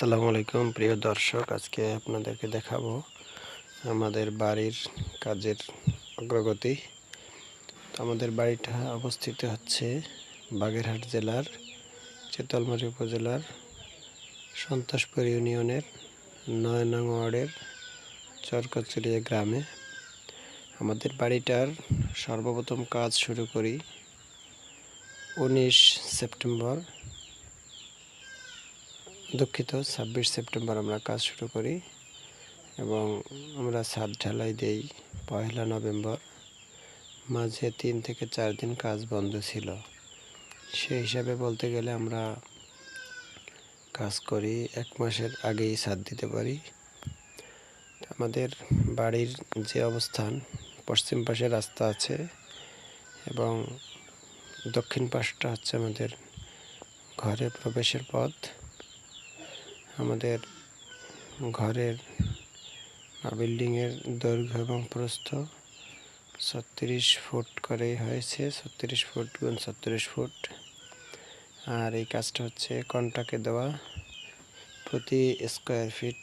আসসালামু আলাইকুম, প্রিয় দর্শক। আজকে আপনাদেরকে দেখাবো আমাদের বাড়ির কাজের অগ্রগতি। আমাদের বাড়িটা অবস্থিত হচ্ছে বাগেরহাট জেলার চেতলমারি উপজেলার সন্তোষপুর ইউনিয়নের নয় নং ওয়ার্ডের চরকচুরিয়া গ্রামে। আমাদের বাড়িটার সর্বপ্রথম কাজ শুরু করি উনিশ সেপ্টেম্বর দুঃখিত, ছাব্বিশ সেপ্টেম্বর আমরা কাজ শুরু করি এবং আমরা ছাদ ঢালাই দেই পয়লা নভেম্বর। মাঝে তিন থেকে চার দিন কাজ বন্ধ ছিল। সেই হিসাবে বলতে গেলে আমরা কাজ করি, এক মাসের আগেই ছাদ দিতে পারি। আমাদের বাড়ির যে অবস্থান, পশ্চিম পাশে রাস্তা আছে এবং দক্ষিণ পাশটা হচ্ছে আমাদের ঘরে প্রবেশের পথ। আমাদের ঘরের বা বিল্ডিংয়ের দৈর্ঘ্য এবং প্রস্থ ছত্রিশ ফুট করেই হয়েছে, ছত্রিশ ফুট গুণ ছত্রিশ ফুট। আর এই কাজটা হচ্ছে কন্টাকে দেওয়া প্রতি স্কোয়ার ফিট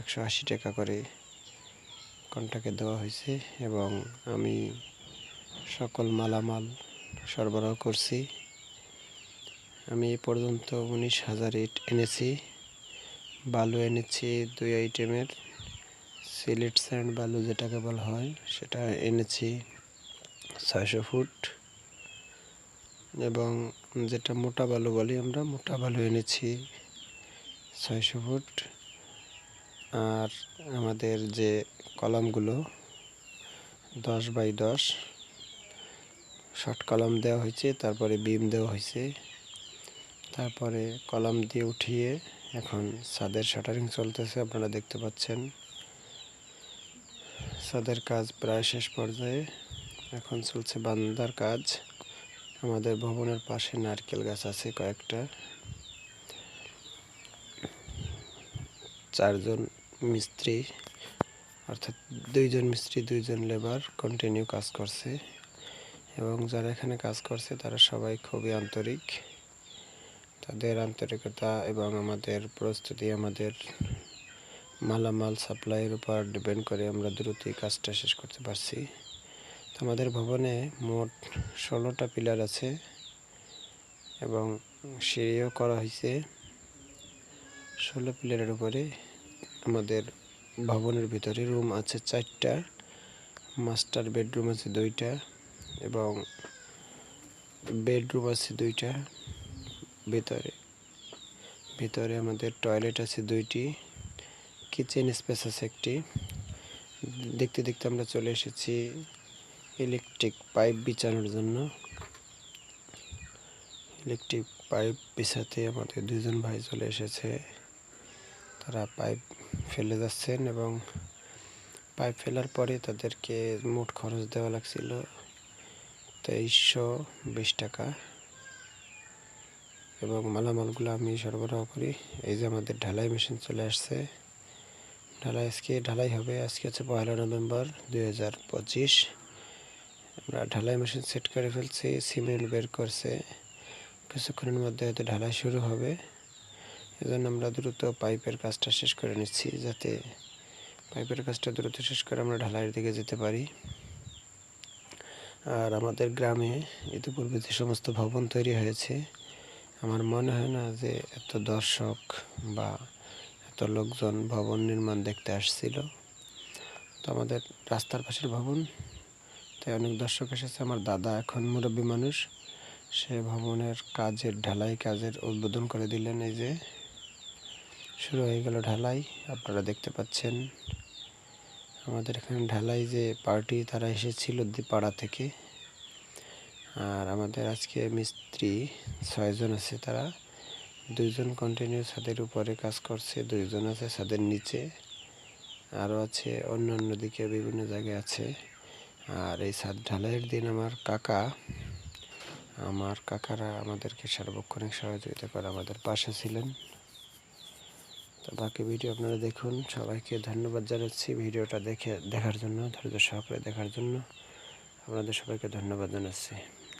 একশো আশি টাকা করে কন্টাকে দেওয়া হয়েছে এবং আমি সকল মালামাল সরবরাহ করছি। আমি এ পর্যন্ত উনিশ হাজার ইট এনেছি। বালু এনেছি দুই আইটেমের। সিলেট স্যান্ড বালু যেটাকে বলা হয়, সেটা এনেছি ছয়শো ফুট। এবং যেটা মোটা বালু বলি আমরা, মোটা বালু এনেছি ছয়শো ফুট। আর আমাদের যে কলমগুলো, দশ বাই দশ, শর্ট কলম দেওয়া হয়েছে, তারপরে বিম দেওয়া হয়েছে। তারপরে কলাম দিয়ে উঠিয়ে এখন ছাদের শাটারিং চলতেছে, আপনারা দেখতে পাচ্ছেন। ছাদের কাজ প্রায় শেষ পর্যায়ে। এখন চলছে বান্দার কাজ। আমাদের ভবনের পাশে নারকেল গাছ আছে কয়েকটা। চারজন মিস্ত্রি, অর্থাৎ দুইজন মিস্ত্রি, দুইজন লেবার কন্টিনিউ কাজ করছে। এবং যারা এখানে কাজ করছে, তারা সবাই খুবই আন্তরিক। তাদের আন্তরিকতা এবং আমাদের প্রস্তুতি, আমাদের মালামাল সাপ্লাইয়ের উপর ডিপেন্ড করে আমরা দ্রুতই কাজটা শেষ করতে পারছি। আমাদের ভবনে মোট ষোলোটা পিলার আছে এবং সিঁড়িও করা হয়েছে। ষোলো পিলারের উপরে আমাদের ভবনের ভিতরে রুম আছে চারটা, মাস্টার বেডরুম আছে দুইটা এবং বেডরুম আছে দুইটা। ভিতরে। ভিতরে আমাদের টয়লেট আছে দুইটি কিচেন স্পেস আছে একটি। দেখতে দেখতে আমরা চলে এসেছি ইলেকট্রিক পাইপ বিছানোর জন্য। ইলেকট্রিক পাইপ বিছাতে আমাদের দুজন ভাই চলে এসেছে। তারা পাইপ ফেলে যাচ্ছেন এবং পাইপ ফেলার পরে তাদেরকে মোট খরচ দেওয়া লাগছিল তেইশশো বিশ টাকা। এবং মালামালগুলো আমি সরবরাহ করি। এই যে আমাদের ঢালাই মেশিন চলে আসছে। ঢালাই আজকে, ঢালাই হবে আজকে হচ্ছে পয়লা নভেম্বর দুই হাজার পঁচিশ। আমরা ঢালাই মেশিন সেট করে ফেলছি, সিমেন্ট বের করছে। কিছুক্ষণের মধ্যে হয়তো ঢালাই শুরু হবে। এজন্য আমরা দ্রুত পাইপের কাজটা শেষ করে নিচ্ছি, যাতে পাইপের কাজটা দ্রুত শেষ করে আমরা ঢালাইয়ের দিকে যেতে পারি। আর আমাদের গ্রামে ইতিপূর্বে যে সমস্ত ভবন তৈরি হয়েছে আমার মনে হয় না যে এত দর্শক বা এত লোকজন ভবন নির্মাণ দেখতে আসছিল। তো আমাদের রাস্তার পাশের ভবন, তাই অনেক দর্শক এসেছে। আমার দাদা এখন মুরব্বী মানুষ। সে ভবনের কাজের, ঢালাই কাজের উদ্বোধন করে দিলেন। এই যে শুরু হয়ে গেল ঢালাই, আপনারা দেখতে পাচ্ছেন। আমাদের এখানে ঢালাই যে পার্টি, তারা এসেছিল পাড়া থেকে। আর আমাদের আজকে মিস্ত্রি ছয়জন আছে তারা। দুইজন কন্টিনিউ ছাদের উপরে কাজ করছে, দুইজন আছে ছাদের নিচে। আরও আছে অন্য অন্য দিকে বিভিন্ন জায়গায় আছে। আর এই ছাদ ঢালাইয়ের দিন আমার কাকা, আমার কাকারা আমাদেরকে সার্বক্ষণিক সহযোগিতা করে আমাদের পাশে ছিলেন। তো বাকি ভিডিও আপনারা দেখুন। সবাইকে ধন্যবাদ জানাচ্ছি ভিডিওটা দেখে দেখার জন্য, ধৈর্য সহকারে দেখার জন্য। আপনাদের সবাইকে ধন্যবাদ জানাচ্ছি।